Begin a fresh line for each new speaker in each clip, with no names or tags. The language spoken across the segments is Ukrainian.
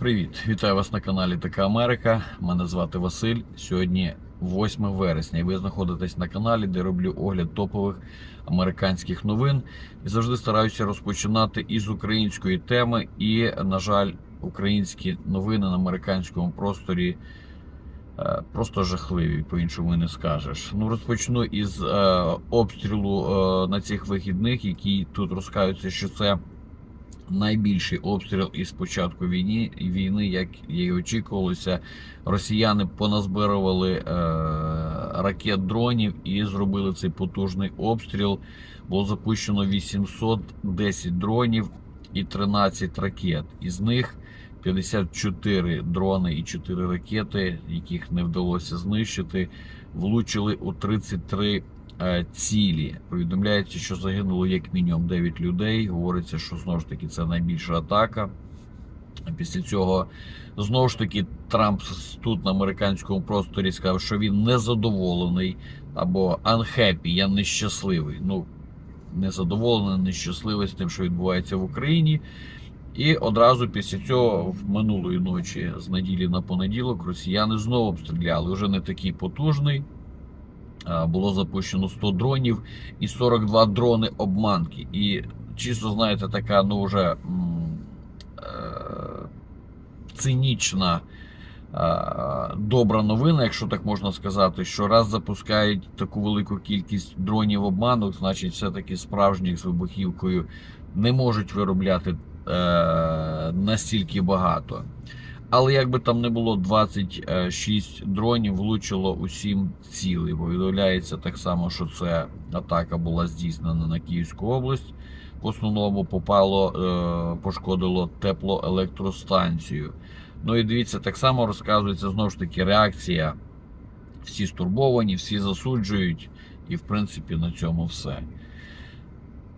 Привіт, вітаю вас на каналі Така Америка. Мене звати Василь. Сьогодні 8 вересня. І ви знаходитесь на каналі, де роблю огляд топових американських новин. І завжди стараюся розпочинати із української теми. І, на жаль, українські новини на американському просторі е, просто жахливі, по-іншому не скажеш. Ну, розпочну із е, обстрілу е, на цих вихідних, які тут розкаються, що це найбільший обстріл із початку війни, війни, як і очікувалося. Росіяни поназбирували е, ракет дронів і зробили цей потужний обстріл. Було запущено 810 дронів і 13 ракет. Із них 54 дрони і 4 ракети, яких не вдалося знищити, влучили у 33 е, цілі. Повідомляється, що загинуло як мінімум 9 людей. Говориться, що знову ж таки це найбільша атака. Після цього знову ж таки Трамп тут на американському просторі сказав, що він незадоволений або unhappy, я нещасливий. Ну, незадоволений, нещасливий з тим, що відбувається в Україні. І одразу після цього, в минулої ночі, з неділі на понеділок, росіяни знову обстріляли. Вже не такий потужний. А, Було запущено 100 дронів і 42 дрони обманки. І чисто, знаєте, така ну вже е, цинічна. е, Добра новина, якщо так можна сказати, що раз запускають таку велику кількість дронів обманок, значить, все-таки справжніх з вибухівкою не можуть виробляти е, настільки багато. Але як би там не було, 26 дронів влучило у 7 цілей. Повідомляється так само, що це атака була здійснена на Київську область. В основному попало, е, пошкодило теплоелектростанцію. Ну і дивіться, так само розказується знову ж таки реакція. Всі стурбовані, всі засуджують, і в принципі на цьому все.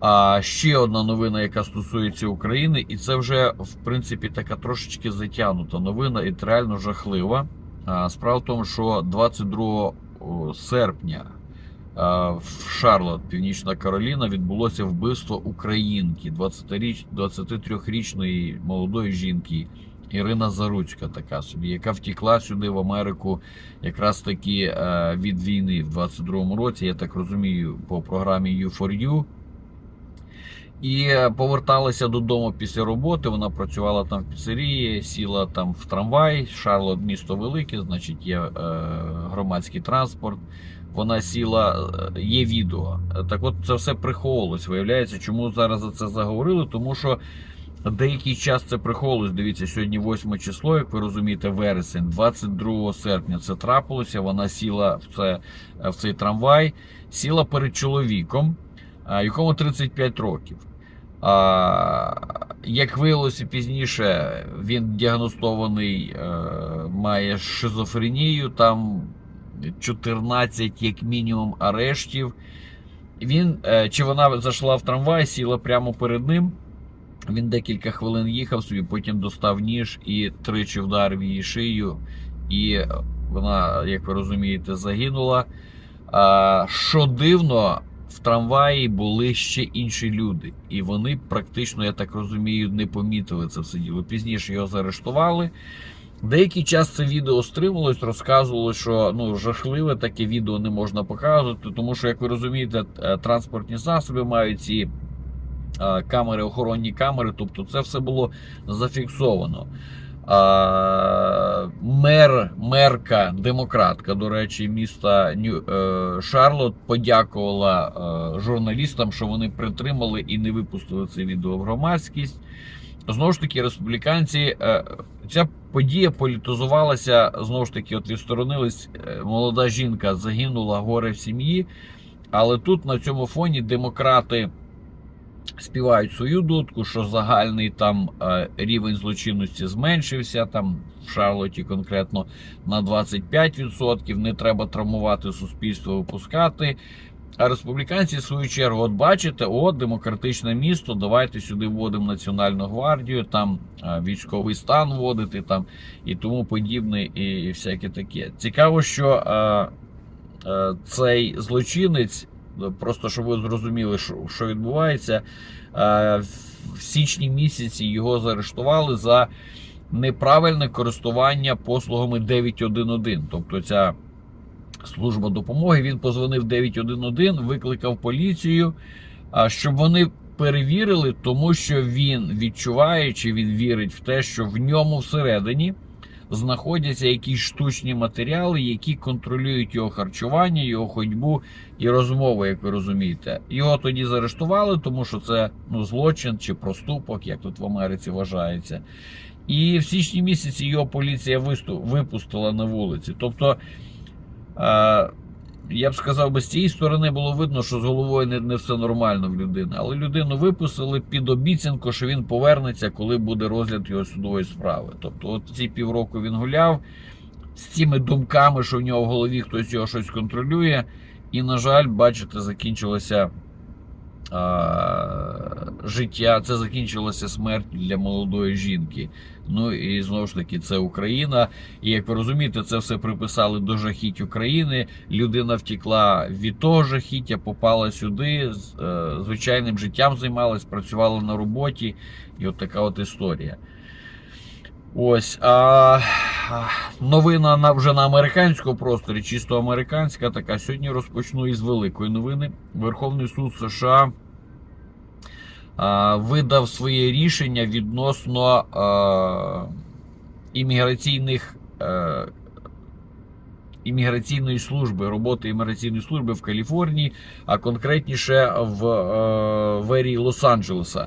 А ще одна новина, яка стосується України, і це вже в принципі така трошечки затягнута новина, і реально жахлива. Справа в тому, що 22 серпня в Шарлот, Північна Кароліна, відбулося вбивство українки, 20-річ- 23-річної молодої жінки. Ірина Заруцька, така собі, яка втекла сюди в Америку якраз таки е, від війни в 22-му році, я так розумію, по програмі U4U. І е, поверталася додому після роботи. Вона працювала там в піцерії, сіла там в трамвай. Шарлот місто велике, значить, є е, громадський транспорт. Вона сіла, е, є відео. Так от це все приховувалось. Виявляється, чому зараз за це заговорили? Тому що деякий час це приховувалось. Дивіться, сьогодні 8 число, як ви розумієте, вересень, 22 серпня це трапилося. Вона сіла в, це, в цей трамвай, сіла перед чоловіком, а, якому 35 років. Як виявилося пізніше, він діагностований, е, має шизофренію, там 14 як мінімум арештів. Він, е, чи вона зайшла в трамвай, сіла прямо перед ним. Він декілька хвилин їхав собі, потім достав ніж і тричі вдарив її шию. І вона, як ви розумієте, загинула. Що дивно, в трамваї були ще інші люди, і вони практично, я так розумію, не помітили це все діло. Пізніше його заарештували. Деякий час це відео стримувалось, розказувало, що ну жахливе таке відео не можна показувати, тому що, як ви розумієте, е, транспортні засоби мають ці е, камери, охоронні камери, тобто це все було зафіксовано. Мер, мерка, демократка, до речі, міста е, Шарлот подякувала е, журналістам, що вони притримали і не випустили це відео в громадськість. Знову ж таки, республіканці, е, ця подія політизувалася. Знову ж таки, от відсторонились. е, Молода жінка загинула горе в сім'ї. Але тут на цьому фоні демократи співають свою дудку, що загальний там е, рівень злочинності зменшився там в Шарлоті конкретно на 25%. Не треба травмувати суспільство, випускати. А республіканці, в свою чергу, от бачите, от демократичне місто. Давайте сюди вводимо Національну гвардію, там е, військовий стан вводити там і тому подібне, і, всяке таке. Цікаво, що е, е, цей злочинець, просто щоб ви зрозуміли, що, відбувається, е, в січні місяці його заарештували за неправильне користування послугами 911. Тобто ця служба допомоги. Він позвонив 911, викликав поліцію, щоб вони перевірили, тому що він відчуває чи він вірить в те, що в ньому всередині знаходяться якісь штучні матеріали, які контролюють його харчування, його ходьбу і розмову, як ви розумієте. Його тоді заарештували, тому що це ну, злочин чи проступок, як тут в Америці вважається. І в січні місяці його поліція виступ, випустила на вулиці. Тобто, е, я б сказав, би, з цієї сторони було видно, що з головою не, не все нормально в людини. Але людину випустили під обіцянку, що він повернеться, коли буде розгляд його судової справи. Тобто, от ці півроку він гуляв з цими думками, що в нього в голові хтось його щось контролює. І, на жаль, бачите, закінчилося життя. Це закінчилася смерть для молодої жінки. Ну і знову ж таки, це Україна. І як ви розумієте, це все приписали до жахіть України. Людина втекла від того жахіття, попала сюди, з е, звичайним життям займалась, працювала на роботі. І от така от історія. Ось а, новина на вже на американському просторі, чисто американська така. Сьогодні розпочну із великої новини. Верховний суд США видав своє рішення відносно імміграційних. е, Імміграційної служби, роботи імміграційної служби в Каліфорнії, а конкретніше в е, верії Лос-Анджелеса.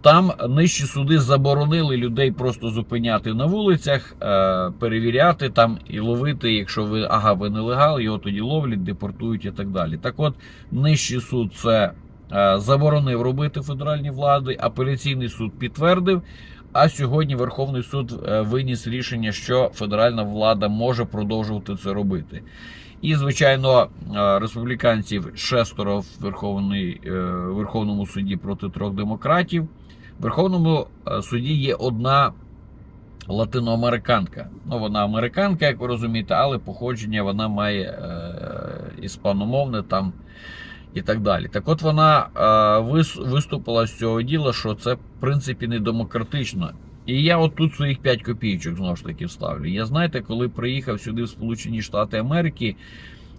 Там нижчі суди заборонили людей просто зупиняти на вулицях, е, перевіряти там і ловити, якщо ви ага, ви нелегал, його тоді ловлять, депортують і так далі. Так от, нижчий суд це е, заборонив робити федеральні влади, апеляційний суд підтвердив. А сьогодні Верховний суд е, виніс рішення, що федеральна влада може продовжувати це робити. І, звичайно, е, республіканців шестеро в Верховній, е, Верховному суді проти трьох демократів. В Верховному е, суді є одна латиноамериканка. Ну, вона американка, як ви розумієте, але походження вона має е, іспаномовне там і так далі. Так от вона е, виступила з цього діла, що це в принципі не демократично. І я от тут своїх 5 копійочок знову ж таки вставлю. Я знаєте, коли приїхав сюди в Сполучені Штати Америки,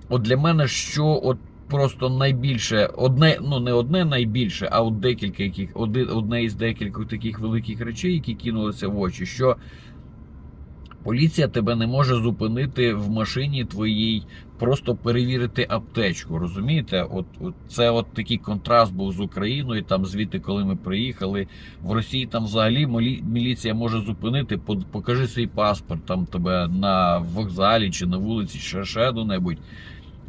от для мене що от просто найбільше, одне, ну не одне найбільше, а от декілька яких, одне із декількох таких великих речей, які кинулися в очі, що поліція тебе не може зупинити в машині твоїй, просто перевірити аптечку. Розумієте? От, от це от такий контраст був з Україною. Там звідти, коли ми приїхали в Росії, там взагалі міліція може зупинити, по- покажи свій паспорт, там тебе на вокзалі чи на вулиці, чи ще де-небудь.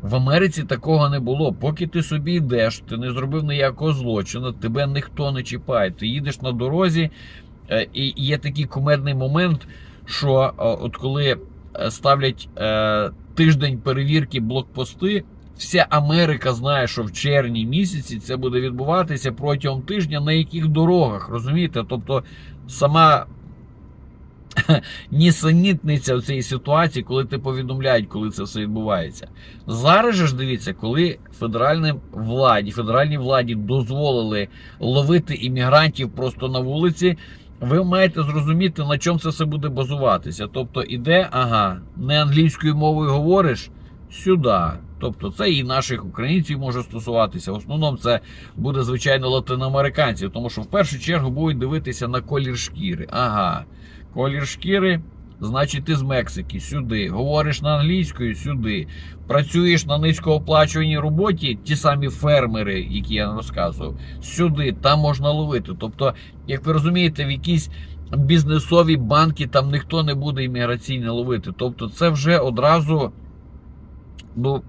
В Америці такого не було. Поки ти собі йдеш, ти не зробив ніякого злочину, тебе ніхто не чіпає. Ти їдеш на дорозі, е, і є такий кумедний момент, що е, от коли е, ставлять тиждень перевірки блокпости, вся Америка знає, що в червні місяці це буде відбуватися протягом тижня на яких дорогах, розумієте? Тобто сама нісенітниця в цій ситуації, коли ти повідомляють, коли це все відбувається. Зараз же ж дивіться, коли федеральній владі, федеральній владі дозволили ловити іммігрантів просто на вулиці. Ви маєте зрозуміти, на чому це все буде базуватися. Тобто, іде, ага, не англійською мовою говориш сюди. Тобто, це і наших українців може стосуватися. В основному це буде, звичайно, латиноамериканців, тому що в першу чергу будуть дивитися на колір шкіри. Ага, колір шкіри. Значить, ти з Мексики сюди, говориш на англійською сюди, працюєш на низькооплачуваній роботі, ті самі фермери, які я розказував, сюди, там можна ловити. Тобто, як ви розумієте, в якісь бізнесові банки там ніхто не буде імміграційне ловити. Тобто, це вже одразу ну,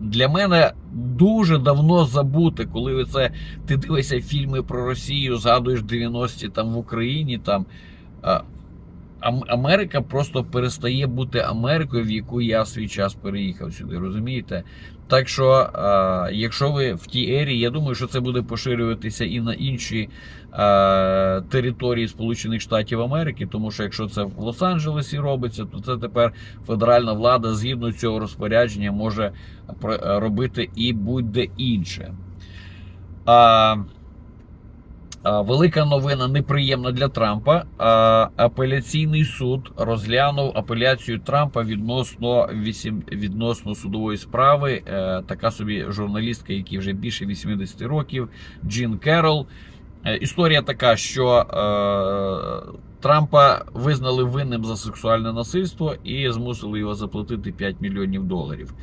для мене дуже давно забуте, коли ви це ти дивишся фільми про Росію, згадуєш 90-ті там в Україні там. Америка просто перестає бути Америкою, в яку я в свій час переїхав сюди, розумієте? Так що, якщо ви в тій ері, я думаю, що це буде поширюватися і на інші території Сполучених Штатів Америки, тому що якщо це в Лос-Анджелесі робиться, то це тепер федеральна влада згідно цього розпорядження може робити і будь-де інше. Велика новина неприємна для Трампа. Апеляційний суд розглянув апеляцію Трампа відносно відносно судової справи. Е, Така собі журналістка, якій вже більше 80 років, Джин Керол. Е, Історія така, що е, Трампа визнали винним за сексуальне насильство і змусили його заплатити 5 мільйонів доларів.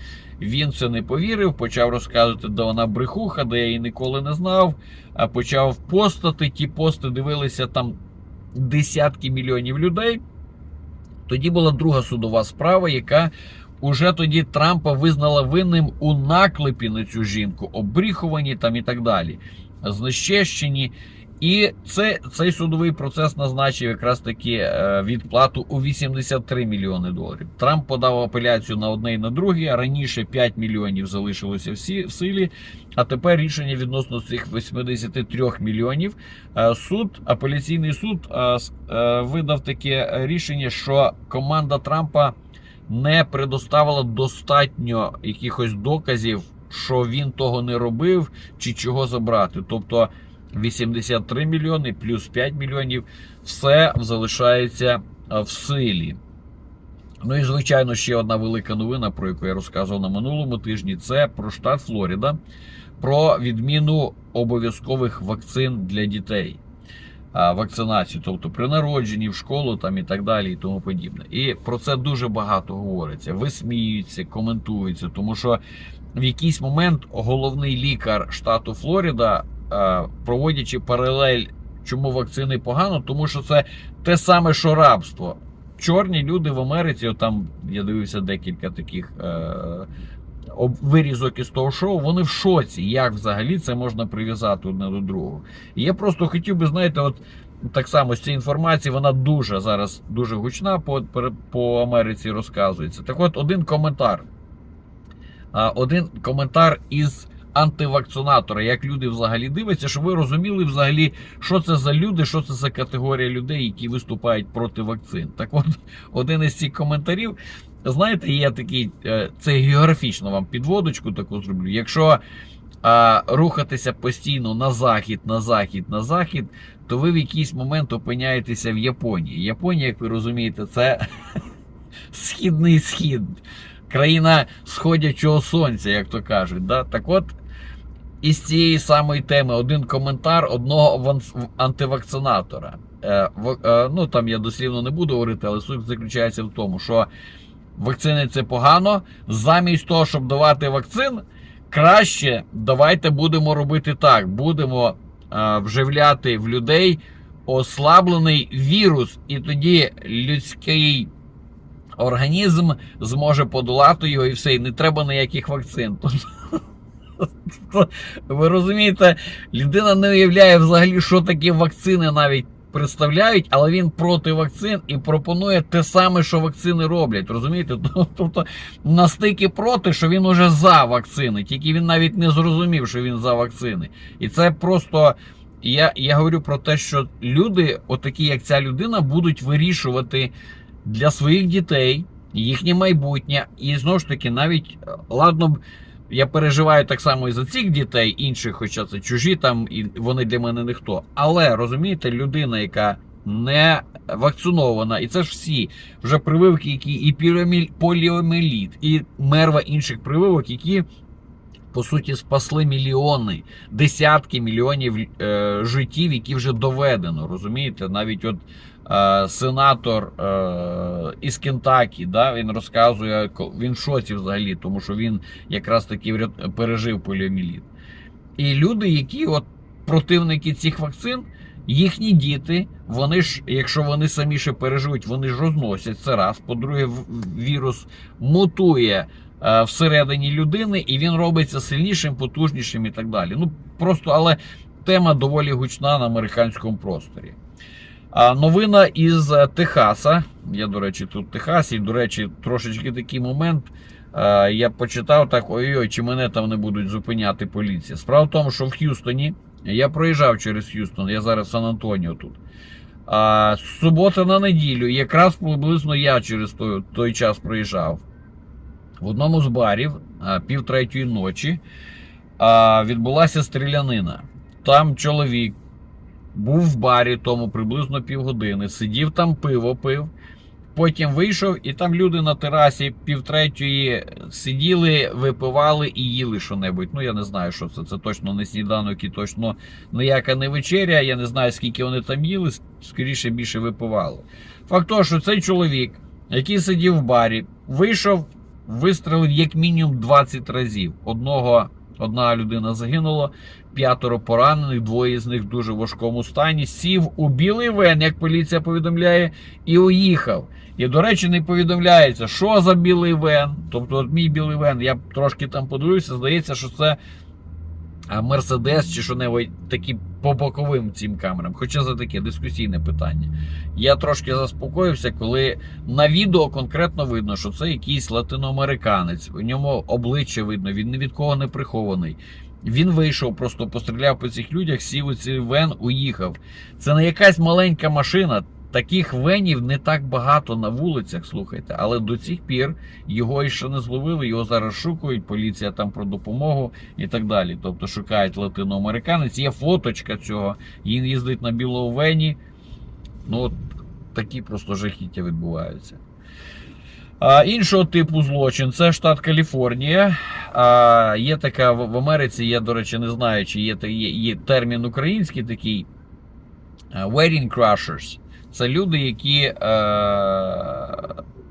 Він це не повірив, почав розказувати, де вона брехуха, де я її ніколи не знав. А почав постати. Ті пости дивилися там десятки мільйонів людей. Тоді була друга судова справа, яка уже тоді Трампа визнала винним у наклепі на цю жінку, обріхуванні там і так далі, знищенні. І це, цей судовий процес назначив якраз таки е, відплату у 83 мільйони доларів. Трамп подав апеляцію на одне і на друге. Раніше 5 мільйонів залишилося всі в силі. А тепер рішення відносно цих 83 мільйонів. Е, Суд, апеляційний суд е, видав таке рішення, що команда Трампа не предоставила достатньо якихось доказів, що він того не робив чи чого забрати. Тобто 83 мільйони плюс 5 мільйонів все залишається в силі. Ну і звичайно, ще одна велика новина, про яку я розказував на минулому тижні, це про штат Флорида, про відміну обов'язкових вакцин для дітей. Вакцинацію, тобто при народженні в школу там і так далі, і тому подібне. І про це дуже багато говориться, висміються, коментуються, тому що в якийсь момент головний лікар штату Флорида, е, проводячи паралель, чому вакцини погано, тому що це те саме, що рабство. Чорні люди в Америці, там я дивився декілька таких е, вирізок із того шоу, вони в шоці, як взагалі це можна прив'язати одне до другого. І я просто хотів би, знаєте, от так само з цієї інформації, вона дуже зараз дуже гучна по, по Америці розказується. Так от, один коментар. Один коментар із антивакцинатора, як люди взагалі дивляться, щоб ви розуміли взагалі, що це за люди, що це за категорія людей, які виступають проти вакцин. Так от, один із цих коментарів, знаєте, є такий, е, це географічно вам підводочку таку зроблю. Якщо а, рухатися постійно на захід, на захід, на захід, то ви в якийсь момент опиняєтеся в Японії. Японія, як ви розумієте, це східний схід, країна сходячого сонця, як то кажуть. Да? Так от, із цієї самої теми один коментар одного антивакцинатора. Е, е, ну там я дослівно не буду говорити, але суть заключається в тому, що вакцини це погано. Замість того, щоб давати вакцин, краще давайте будемо робити так: будемо е, вживляти в людей ослаблений вірус, і тоді людський організм зможе подолати його і все, і не треба ніяких вакцин. Тобто, ви розумієте, людина не уявляє взагалі, що такі вакцини навіть представляють, але він проти вакцин і пропонує те саме, що вакцини роблять. Розумієте? Тобто настільки проти, що він уже за вакцини, тільки він навіть не зрозумів, що він за вакцини. І це просто. Я, я говорю про те, що люди, отакі як ця людина, будуть вирішувати для своїх дітей їхнє майбутнє. І знову ж таки, навіть е, ладно. Я переживаю так само і за цих дітей, інших, хоча це чужі, там і вони для мене ніхто. Але розумієте, людина, яка не вакцинована, і це ж всі вже прививки, які і поліомеліт, і мерва інших прививок, які по суті спасли мільйони, десятки мільйонів е, життів, які вже доведено. Розумієте, навіть от сенатор е, із Кентакі, да, він розказує, він шоці взагалі, тому що він якраз таки пережив поліоміліт. І люди, які от противники цих вакцин, їхні діти, вони ж, якщо вони самі ще переживуть, вони ж розносять це раз. По-друге, вірус мутує е, всередині людини, і він робиться сильнішим, потужнішим і так далі. Ну просто, але тема доволі гучна на американському просторі. Новина із е, Техаса. Я, до речі, тут в Техасі. І, до речі, трошечки такий момент. Я почитав так: ой-ой, чи мене там не будуть зупиняти поліція. Справа в тому, що в Х'юстоні я проїжджав через Х'юстон, я зараз в Сан-Антоніо тут. А, з суботи на неділю, якраз приблизно я через той, той час проїжджав. В одному з барів пів третьої ночі відбулася стрілянина. Там чоловік був в барі тому приблизно півгодини, сидів там пиво пив. Потім вийшов, і там люди на терасі півтретьої сиділи, випивали і їли що-небудь. Ну я не знаю, що це. Це точно не сніданок і точно ніяка не вечеря. Я не знаю, скільки вони там їли, скоріше більше випивали. Факт того, що цей чоловік, який сидів в барі, вийшов, вистрелив як мінімум 20 разів. Одного, одна людина загинула, п'ятеро поранених, двоє з них в дуже важкому стані. Сів у білий вен, як поліція повідомляє, і уїхав. І, до речі, не повідомляється, що за білий вен. Тобто, от мій білий вен, я трошки там подивився, здається, що це Мерседес чи що небудь такі по боковим цим камерам. Хоча це таке дискусійне питання. Я трошки заспокоївся, коли на відео конкретно видно, що це якийсь латиноамериканець. У ньому обличчя видно, він ні від кого не прихований. Він вийшов, просто постріляв по цих людях, сів у цей вен, уїхав. Це не якась маленька машина. Таких венів не так багато на вулицях, слухайте, але до цих пір його ще не зловили, його зараз шукають, поліція там про допомогу і так далі. Тобто шукають латиноамериканець. Є фоточка цього. Він їздить на білому вені. Ну, от такі просто жахіття відбуваються. А, іншого типу злочин це штат Каліфорнія. А, є така в в Америці, я, до речі, не знаю, чи є, є, є термін український такий wedding crushers. Це люди, які е,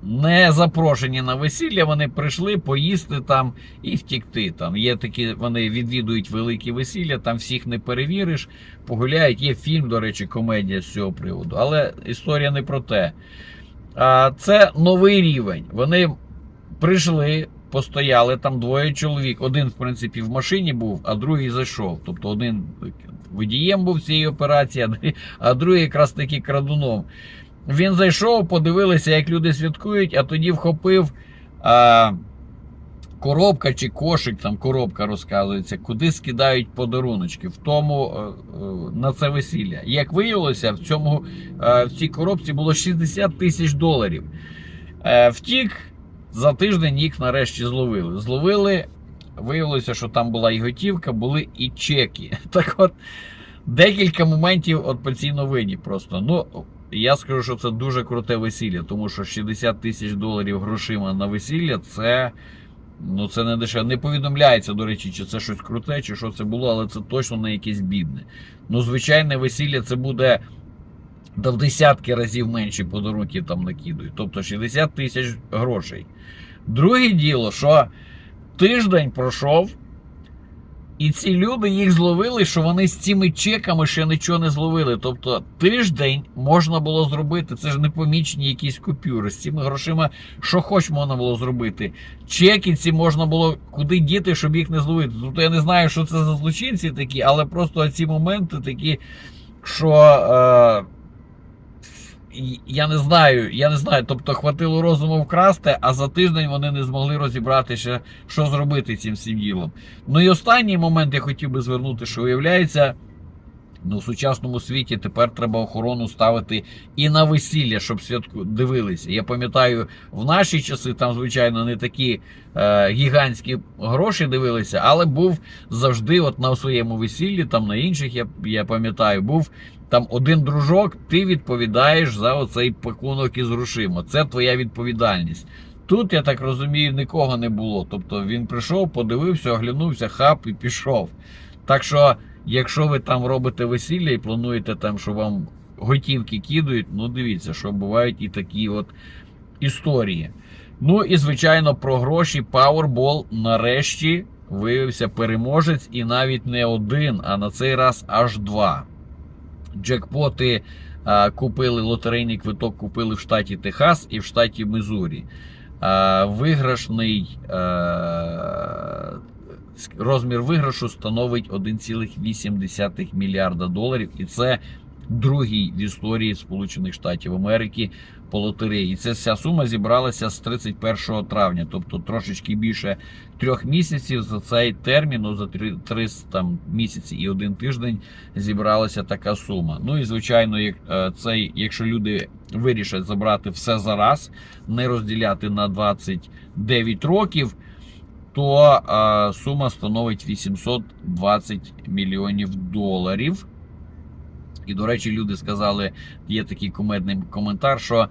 не запрошені на весілля, вони прийшли поїсти там і втікти. Там є такі, вони відвідують великі весілля, там всіх не перевіриш, погуляють. Є фільм, до речі, комедія з цього приводу. Але історія не про те. А, Це новий рівень. Вони прийшли, постояли там двоє чоловік. Один, в принципі, в машині був, а другий зайшов. Тобто один водієм був цієї операції, а другий- якраз таки крадуном. Він зайшов, подивилися, як люди святкують, а тоді вхопив. А, Коробка чи кошик, там коробка розказується, куди скидають подаруночки в тому е, е, на це весілля. Як виявилося, в цьому е, в цій коробці було 60 тисяч доларів. Втік за тиждень їх нарешті зловили. Зловили, виявилося, що там була і готівка, були і чеки. Так от, декілька моментів от по цій новині просто. Ну, я скажу, що це дуже круте весілля, тому що 60 тисяч доларів грошима на весілля це. Ну, це не дешево. Не повідомляється, до речі, чи це щось круте, чи що це було, але це точно не якесь бідне. Ну, звичайне весілля це буде в десятки разів менше подарунків там накидують. Тобто 60 тисяч грошей. Друге діло, що тиждень пройшов, і ці люди їх зловили, що вони з цими чеками ще нічого не зловили. Тобто тиждень можна було зробити. Це ж не помічені якісь купюри. З цими грошима що хоч можна було зробити. Чеки ці можна було куди діти, щоб їх не зловити. Тобто я не знаю, що це за злочинці такі, але просто ці моменти такі, що. Е, я не знаю, я не знаю. Тобто хватило розуму вкрасти, а за тиждень вони не змогли розібрати ще, що зробити цим всім ділом. Ну і останній момент я хотів би звернути, що виявляється. Ну, в сучасному світі тепер треба охорону ставити і на весілля, щоб святку дивилися. Я пам'ятаю, в наші часи там, звичайно, не такі е, гігантські гроші дивилися, але був завжди, от на своєму весіллі, там на інших, я, я пам'ятаю, був там один дружок, ти відповідаєш за оцей пакунок із грошима. Це твоя відповідальність. Тут, я так розумію, нікого не було. Тобто він прийшов, подивився, оглянувся, хап і пішов. Так що, якщо ви там робите весілля і плануєте там, що вам готівки кидають, ну дивіться, що бувають і такі от історії. Ну і звичайно про гроші Powerball нарешті виявився переможець, і навіть не один, а на цей раз аж два. Джекпоти купили лотерейний квиток, купили в штаті Техас і в штаті Мизурі. А, виграшний розмір виграшу становить 1,8 мільярда доларів, і це другий в історії Сполучених Штатів Америки по лотереї. І ця вся сума зібралася з 31 травня, тобто трошечки більше трьох місяців за цей термін, ну, за три, три місяці і один тиждень зібралася така сума. Ну і звичайно, як е, цей, якщо люди вирішать забрати все зараз, не розділяти на 29 років. То е, сума становить 820 мільйонів доларів. І, до речі, люди сказали, є такий кумедний коментар, що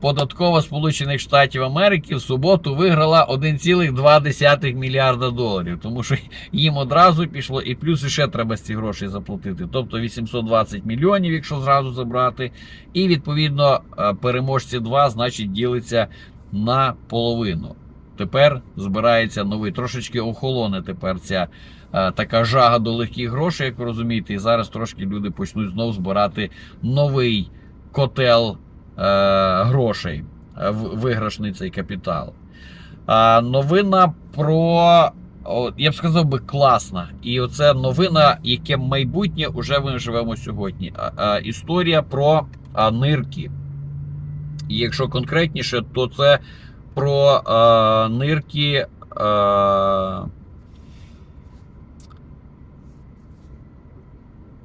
податкова Сполучених Штатів Америки в суботу виграла 1,2 мільярда доларів, тому що їм одразу пішло, і плюс ще треба ці гроші заплатити. Тобто 820 мільйонів, якщо зразу забрати. І відповідно е, переможці 2, значить, ділиться на половину. Тепер збирається новий. Трошечки охолоне тепер ця е, така жага до легких грошей, як ви розумієте. І зараз трошки люди почнуть знов збирати новий котел е, грошей, е, виграшний цей капітал. А, новина про. Я б сказав би класна. І оце новина, яке майбутнє уже ми живемо сьогодні. А, а, історія про нирки. І якщо конкретніше, то це про а, нирки. А,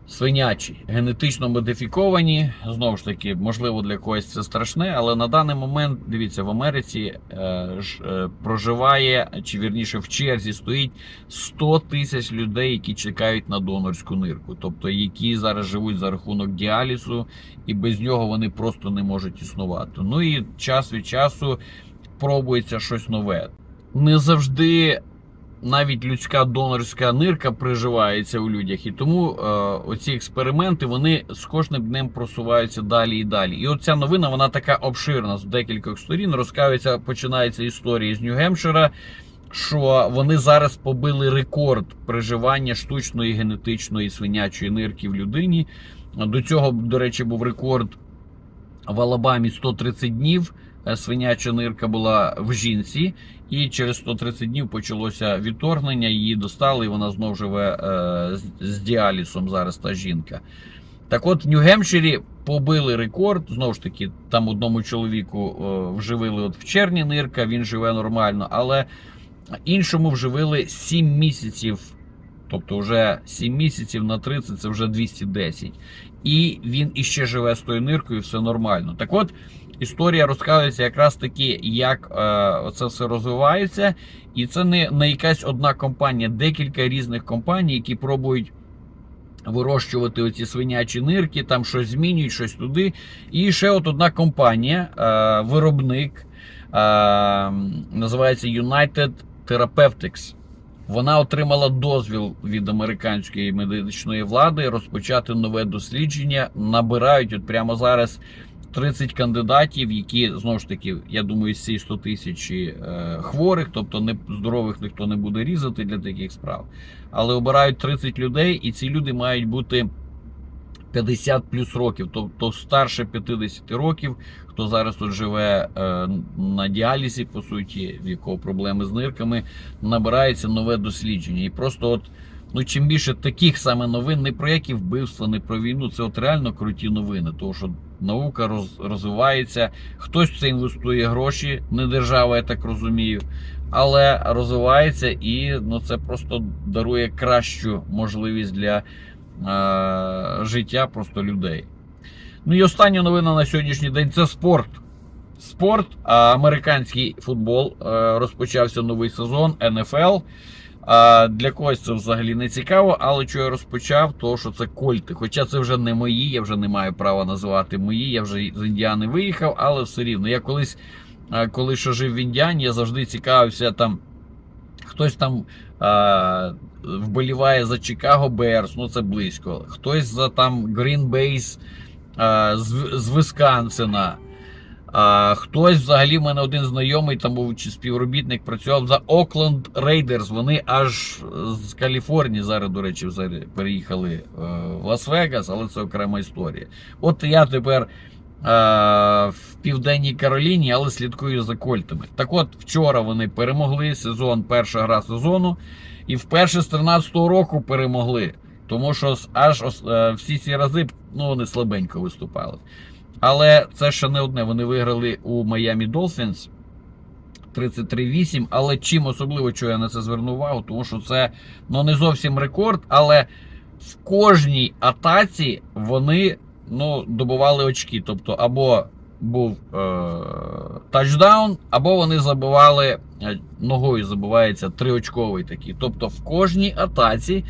свинячі, генетично модифіковані. Знову ж таки, можливо, для когось це страшне, але на даний момент, дивіться, в Америці е, ж, е, проживає, чи вірніше в черзі стоїть 100 тисяч людей, які чекають на донорську нирку, тобто які зараз живуть за рахунок діалізу, і без нього вони просто не можуть існувати. Ну і час від часу пробується щось нове. Не завжди навіть людська донорська нирка приживається у людях, і тому е, оці експерименти вони з кожним днем просуваються далі і далі. І оця новина вона така обширна з декількох сторін. Розказується, починається історія з Нью-Гемпшира, що вони зараз побили рекорд приживання штучної генетичної свинячої нирки в людині. До цього, до речі, був рекорд в Алабамі 130 днів. Е, Свиняча нирка була в жінці, і через 130 днів почалося відторгнення. Її достали, і вона знов живе е, з, з діалісом зараз та жінка. Так от в Нью-Гемпширі побили рекорд. Знову ж таки, там одному чоловіку е, вживили от в червні нирка, він живе нормально, але іншому вживили 7 місяців. Тобто вже 7 місяців на 30 це вже 210. І він іще живе з тою ниркою, все нормально. Так от, історія розказується якраз таки, як е, це все розвивається. І це не, не якась одна компанія, декілька різних компаній, які пробують вирощувати оці свинячі нирки, там щось змінюють, щось туди. І ще от одна компанія, е, виробник, е, називається United Therapeutics. Вона отримала дозвіл від американської медичної влади розпочати нове дослідження. Набирають от прямо зараз 30 кандидатів, які знову ж таки, я думаю, з цієї 100 тисяч е, хворих, тобто не здорових ніхто не буде різати для таких справ. Але обирають 30 людей, і ці люди мають бути 50 плюс років, тобто старше 50 років, хто зараз тут живе е, на діалізі, по суті, в якого проблеми з нирками, набирається нове дослідження. І просто от. Ну, чим більше таких саме новин, не про які вбивства, не про війну, це от реально круті новини. Тому що наука роз, розвивається, хтось в це інвестує гроші, не держава, я так розумію, але розвивається і ну, це просто дарує кращу можливість для е, життя просто людей. Ну і остання новина на сьогоднішній день це спорт. Спорт, американський футбол е, розпочався новий сезон НФЛ. Для когось це взагалі не цікаво, але що я розпочав, то що це кольти. Хоча це вже не мої, я вже не маю права називати мої. Я вже з Індіани виїхав, але все рівно. Я колись, коли що жив в Індіані, я завжди цікавився там. Хтось там а, вболіває за Чикаго Берс, ну це близько. Хтось за там Bay а, з, з Висконсина. А, хтось взагалі в мене один знайомий, там був чи співробітник, працював за Окленд Рейдерс. Вони аж з Каліфорнії зараз, до речі, переїхали е, в Лас-Вегас, але це окрема історія. От я тепер е, в Південній Кароліні, але слідкую за кольтами. Так от, вчора вони перемогли сезон, перша гра сезону, і вперше з 13-го року перемогли. Тому що аж е, всі ці рази ну, вони слабенько виступали. Але це ще не одне. Вони виграли у Miami Dolphins 33-8. Але чим особливо, що я на це звернув увагу, тому що це ну, не зовсім рекорд, але в кожній атаці вони ну, добували очки. Тобто, або був е- тачдаун, або вони забивали е, ногою, забивається триочковий такий. Тобто в кожній атаці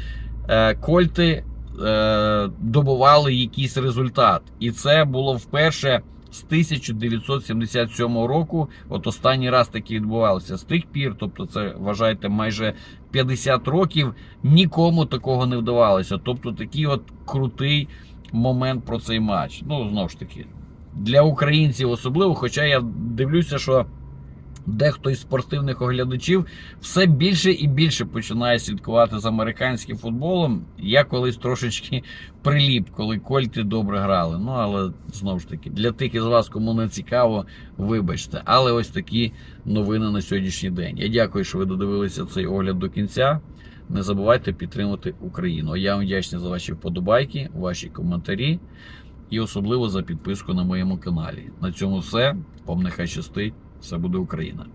е- кольти е, добували якийсь результат. І це було вперше з 1977 року. От останній раз таке відбувалося з тих пір. Тобто, це вважайте майже 50 років. Нікому такого не вдавалося. Тобто, такий от крутий момент про цей матч. Ну знову ж таки, для українців особливо. Хоча я дивлюся, що. Дехто із спортивних оглядачів все більше і більше починає слідкувати за американським футболом. Я колись трошечки приліп, коли кольти добре грали. Ну але знову ж таки, для тих із вас, кому не цікаво, вибачте. Але ось такі новини на сьогоднішній день. Я дякую, що ви додивилися цей огляд до кінця. Не забувайте підтримати Україну. Я вам вдячний за ваші вподобайки, ваші коментарі і особливо за підписку на моєму каналі. На цьому все. Вам нехай щастить. Все буде Україна.